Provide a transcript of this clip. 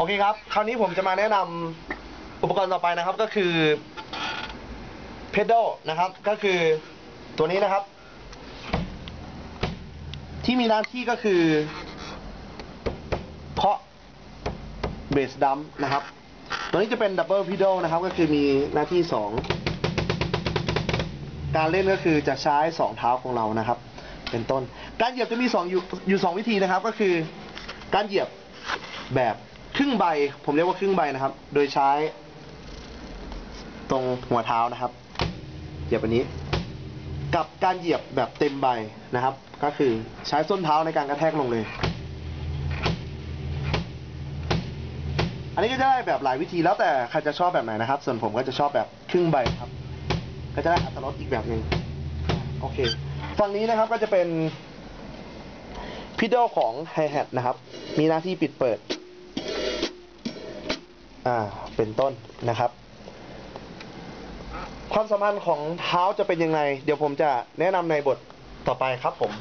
โอเคครับ คราวนี้ผมจะมาแนะนำอุปกรณ์ต่อไปนะครับก็คือเพด a l นะครับ ก็คือตัวนี้นะครับ ที่มีหน้าที่ก็คือเคาะเบสดัมนะครับ ตัวนี้จะเป็นดับเบิลพีด l นะครับ ก็คือมีหน้าที่สองการเล่นก็คือจะใช้สองเท้าของเรานะครับ เป็นต้น การเหยียบจะมีสองอยู่อยู่สองวิธีนะครับ ก็คือ การเหยียบแบบ ครึ่งใบ ผมเรียกว่าครึ่งใบนะครับ โดยใช้ ตรงหัวเท้านะครับ เหยียบอันนี้ กับการเหยียบแบบเต็มใบนะครับ ก็คือใช้ส้นเท้าในการกระแทกลงเลย อันนี้ก็จะได้แบบหลายวิธีแล้วแต่ใครจะชอบแบบไหนนะครับ ส่วนผมก็จะชอบแบบครึ่งใบครับ ก็จะได้อัตรสอีกแบบหนึ่งโอเค ฝั่งนี้นะครับก็จะเป็นพิด l ของไฮแฮทนะครับ มีหน้าที่ปิดเปิด อ่าเป็นต้นนะครับ ความสัมพันธ์ของเท้าจะเป็นยังไง เดี๋ยวผมจะแนะนำในบทต่อไปครับผม